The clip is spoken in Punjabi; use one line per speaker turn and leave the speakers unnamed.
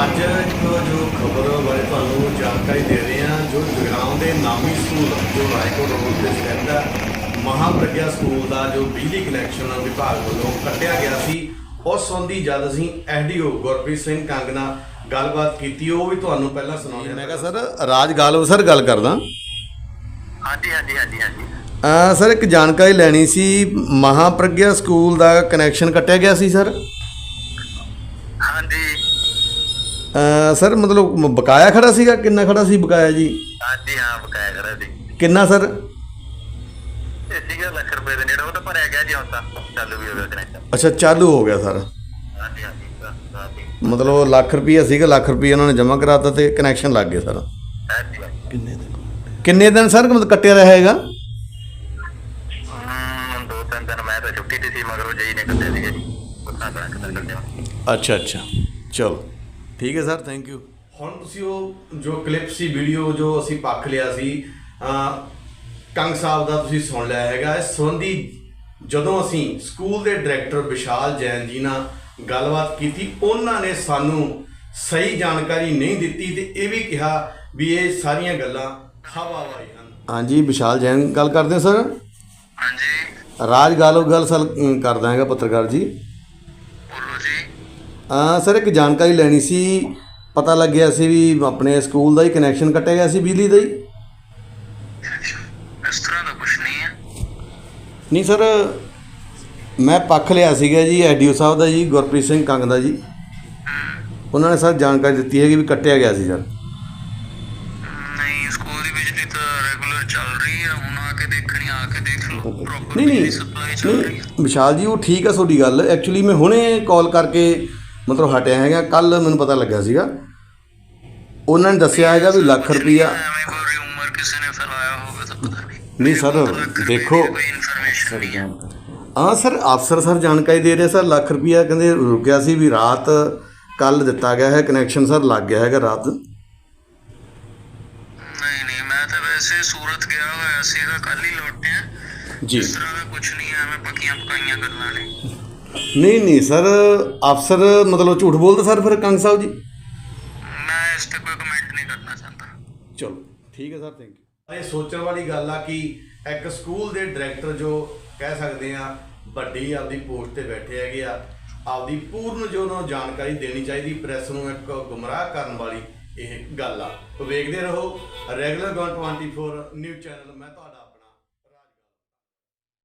ਅੱਜ ਇੱਕ ਜੋ ਖਬਰ ਬਾਰੇ ਤੁਹਾਨੂੰ ਜਾਣਕਾਰੀ ਦੇ ਰਹੇ ਹਾਂ ਜੋ ਜਗਰਾਉਂ ਦੇ ਨਾਮੀ ਸਕੂਲ ਜੋ ਰਾਏਕੋਟ ਰੋਡ ਤੇ ਸਥਿਤ ਹੈ ਮਹਾਪ੍ਰਗਿਆ ਸਕੂਲ ਦਾ ਜੋ ਬਿਜਲੀ ਕਨੈਕਸ਼ਨ ਵਿਭਾਗ ਵੱਲੋਂ ਕੱਟਿਆ ਗਿਆ ਸੀ ਉਸ ਸੰਬੰਧੀ ਜਦ ਅਸੀਂ ਐਸਡੀਓ ਗੁਰਪ੍ਰੀਤ ਸਿੰਘ ਕੰਗ ਨਾਲ ਗੱਲਬਾਤ ਕੀਤੀ ਉਹ ਵੀ ਤੁਹਾਨੂੰ ਪਹਿਲਾਂ ਸੁਣਾਉਂਦੇ ਮੈਂ ਕਿਹਾ ਸਰ ਰਾਜ ਗਾਲਵ ਸਰ ਗੱਲ ਕਰਦਾ।
ਹਾਂਜੀ ਹਾਂਜੀ ਹਾਂਜੀ ਹਾਂਜੀ।
ਅ ਸਰ ਇੱਕ ਜਾਣਕਾਰੀ ਲੈਣੀ ਸੀ ਮਹਾਪ੍ਰਗਿਆ ਸਕੂਲ ਦਾ ਕਨੈਕਸ਼ਨ ਕੱਟਿਆ ਗਿਆ ਸੀ ਸਰ? ਸਰ ਮਤਲਬ ਮ- ਬਕਾਇਆ ਖੜਾ ਸੀਗਾ? ਕਿੰਨਾ ਖੜਾ ਸੀ ਬਕਾਇਆ ਜੀ?
ਹਾਂਜੀ ਹਾਂ ਬਕਾਇਆ ਕਰਾ ਸੀ।
ਕਿੰਨਾ ਸਰ?
ਇਹ ਸੀਗਾ ਲੱਖ ਰੁਪਏ ਦੇ ਨੇੜੇ ਉਹ ਤਾਂ ਭਰਿਆ ਗਿਆ ਜੀ ਹੁਣ ਤਾਂ ਚਾਲੂ ਵੀ ਹੋ ਗਿਆ ਕਨੈਕਸ਼ਨ
ਅੱਛਾ ਚਾਲੂ ਹੋ ਗਿਆ ਸਰ।
ਹਾਂਜੀ ਹਾਂਜੀ ਹਾਂ, ਹਾਂਜੀ।
ਮਤਲਬ ਉਹ ਲੱਖ ਰੁਪਈਆ ਸੀਗਾ ਲੱਖ ਰੁਪਈਆ ਉਹਨਾਂ ਨੇ ਜਮ੍ਹਾਂ ਕਰਾਤਾ ਤੇ ਕਨੈਕਸ਼ਨ ਲੱਗ ਗਿਆ ਸਰ।
ਹਾਂਜੀ ਹਾਂਜੀ।
ਕਿੰਨੇ ਦਿਨ? ਕਿੰਨੇ ਦਿਨ ਸਰ ਮਤਲਬ ਕੱਟਿਆ ਰਹੇਗਾ?
ਹਮ, ਦੋ ਤਿੰਨ ਦਿਨ ਮੈਂ ਤਾਂ ਛੁੱਟੀ ਤੇ ਸੀ ਮਗਰੋਂ ਜਈ ਨੇ ਕੱਢਿਆ ਸੀਗਾ। ਜੀ ਕੁੱਤਾ ਕਰਾ ਕੇ ਕੱਢਿਆ
ਅੱਛਾ ਅੱਛਾ। ਚਲੋ। ਠੀਕ ਹੈ ਸਰ ਥੈਂਕ ਯੂ ਹੁਣ ਤੁਸੀਂ ਉਹ ਜੋ ਕਲਿੱਪ ਸੀ ਵੀਡੀਓ ਜੋ ਅਸੀਂ ਪੱਖ ਲਿਆ ਸੀ ਅ ਕੰਗ ਸਾਹਿਬ ਦਾ ਤੁਸੀਂ ਸੁਣ ਲਿਆ ਹੈਗਾ। ਇਸ ਸੰਬੰਧੀ ਜਦੋਂ ਅਸੀਂ ਸਕੂਲ ਦੇ ਡਾਇਰੈਕਟਰ ਵਿਸ਼ਾਲ ਜੈਨ ਜੀ ਨਾਲ ਗੱਲਬਾਤ ਕੀਤੀ ਉਹਨਾਂ ਨੇ ਸਾਨੂੰ ਸਹੀ ਜਾਣਕਾਰੀ ਨਹੀਂ ਦਿੱਤੀ ਤੇ ਇਹ ਵੀ ਕਿਹਾ ਵੀ ਇਹ ਸਾਰੀਆਂ ਗੱਲਾਂ ਹਵਾ ਵਾਈ ਹਨ। ਹਾਂਜੀ ਵਿਸ਼ਾਲ ਜੈਨ ਗੱਲ ਕਰਦੇ ਹੋ ਸਰ?
ਹਾਂਜੀ।
ਰਾਜ ਗਾਲੋ ਗੱਲ ਸਰ ਕਰਦਾ ਹੈਗਾ ਪੱਤਰਕਾਰ ਜੀ। ਸਰ ਇੱਕ ਜਾਣਕਾਰੀ ਲੈਣੀ ਸੀ। ਪਤਾ ਲੱਗਿਆ ਸੀ ਵੀ ਆਪਣੇ ਸਕੂਲ ਦਾ ਹੀ ਕਨੈਕਸ਼ਨ ਕੱਟਿਆ ਗਿਆ ਸੀ ਬਿਜਲੀ ਦਾ ਹੀ।
ਇਸ ਤਰ੍ਹਾਂ ਦਾ ਕੁਝ ਨਹੀਂ ਹੈ।
ਨਹੀਂ ਸਰ ਮੈਂ ਪੱਖ ਲਿਆ ਸੀਗਾ ਜੀ ਐਡੀਓ ਸਾਹਿਬ ਦਾ ਜੀ ਗੁਰਪ੍ਰੀਤ ਸਿੰਘ ਕੰਗ ਦਾ ਜੀ। ਉਹਨਾਂ ਨੇ ਸਰ ਜਾਣਕਾਰੀ ਦਿੱਤੀ ਹੈ ਕਿ ਵੀ ਕੱਟਿਆ ਗਿਆ ਸੀ ਸਰ।
ਨਹੀਂ ਸਕੂਲ ਦੀ ਬਿਜਲੀ ਤਾਂ ਰੈਗੂਲਰ ਚੱਲ ਰਹੀ ਹੈ। ਹੁਣ ਆ ਕੇ ਦੇਖਣੀ ਆ ਕੇ ਦੇਖ ਲਓ। ਪ੍ਰੋਪਰ
ਨਹੀਂ। ਨਹੀਂ
ਸਪਲਾਈ ਚੱਲ ਰਹੀ ਹੈ।
ਨਹੀਂ ਵਿਸ਼ਾਲ ਜੀ ਉਹ ਠੀਕ ਹੈ ਤੁਹਾਡੀ ਗੱਲ। ਐਕਚੁਅਲੀ ਮੈਂ ਹੁਣੇ ਕਾਲ ਕਰਕੇ ਮਤਲਬ ਹਟਿਆ ਹੈਗਾ। ਕੱਲ ਮੈਨੂੰ ਪਤਾ ਲੱਗਿਆ ਸੀਗਾ। ਉਹਨਾਂ ਨੇ ਦੱਸਿਆ ਹੈਗਾ ਵੀ ਲੱਖ ਰੁਪਈਆ
ਐਵੇਂ ਕੋਈ ਉਮਰ ਕਿਸੇ ਨੇ ਫੈਲਾਇਆ ਹੋਵੇ ਤਾਂ ਪਤਾ ਨਹੀਂ।
ਨਹੀਂ ਸਰ ਦੇਖੋ
ਇਨਫੋਰਮੇਸ਼ਨ ਨਹੀਂ ਹੈ।
ਹਾਂ ਸਰ ਅਫਸਰ ਸਰ ਜਾਣਕਾਰੀ ਦੇ ਰਹੇ ਸਰ ਲੱਖ ਰੁਪਈਆ ਕਹਿੰਦੇ ਰੁਕਿਆ ਸੀ ਵੀ ਰਾਤ ਕੱਲ ਦਿੱਤਾ ਗਿਆ ਹੈ ਕਨੈਕਸ਼ਨ ਸਰ ਲੱਗ ਗਿਆ ਹੈਗਾ ਰਾਤ।
ਨਹੀਂ ਨਹੀਂ ਮੈਂ ਤਾਂ ਵੈਸੇ ਸੂਰਤ ਗਿਆ ਹੋਇਆ ਸੀਗਾ ਕੱਲ ਹੀ ਲੌਟਿਆ।
ਜੀ।
ਇਸ ਤਰ੍ਹਾਂ ਦਾ ਕੁਝ ਨਹੀਂ ਹੈ ਐਵੇਂ ਪੱਕੀਆਂ ਪਕਾਈਆਂ ਗੱਲਾਂ ਨੇ।
ਨਹੀਂ ਨਹੀਂ ਸਰ ਅਫਸਰ ਮਤਲਬ ਝੂਠ ਬੋਲਦੇ ਸਰ ਫਿਰ ਕੰਗ ਸਾਹਿਬ ਜੀ?
ਮੈਂ ਇਸ ਤੇ ਕੋਈ ਕਮੈਂਟ ਨਹੀਂ ਕਰਨਾ ਚਾਹੁੰਦਾ।
ਚਲੋ ਠੀਕ ਹੈ ਸਰ ਥੈਂਕ ਯੂ ਇਹ ਸੋਚਣ ਵਾਲੀ ਗੱਲ ਆ ਕਿ ਇੱਕ ਸਕੂਲ ਦੇ ਡਾਇਰੈਕਟਰ ਜੋ ਕਹਿ ਸਕਦੇ ਆ ਵੱਡੀ ਆਪਦੀ ਪੋਸਟ ਤੇ ਬੈਠੇ ਹੈਗੇ ਆ ਆਪਦੀ ਪੂਰਨ ਜੋ ਉਹਨਾਂ ਨੂੰ ਜਾਣਕਾਰੀ ਦੇਣੀ ਚਾਹੀਦੀ ਪ੍ਰੈਸ ਨੂੰ ਇੱਕ ਗੁੰਮਰਾਹ ਕਰਨ ਵਾਲੀ ਇਹ ਗੱਲ ਆ। ਤੋ ਵੇਖਦੇ ਰਹੋ ਰੈਗੂਲਰ 24 ਨਿਊਜ਼ ਚੈਨਲ ਮੈਂ ਤੁਹਾਡਾ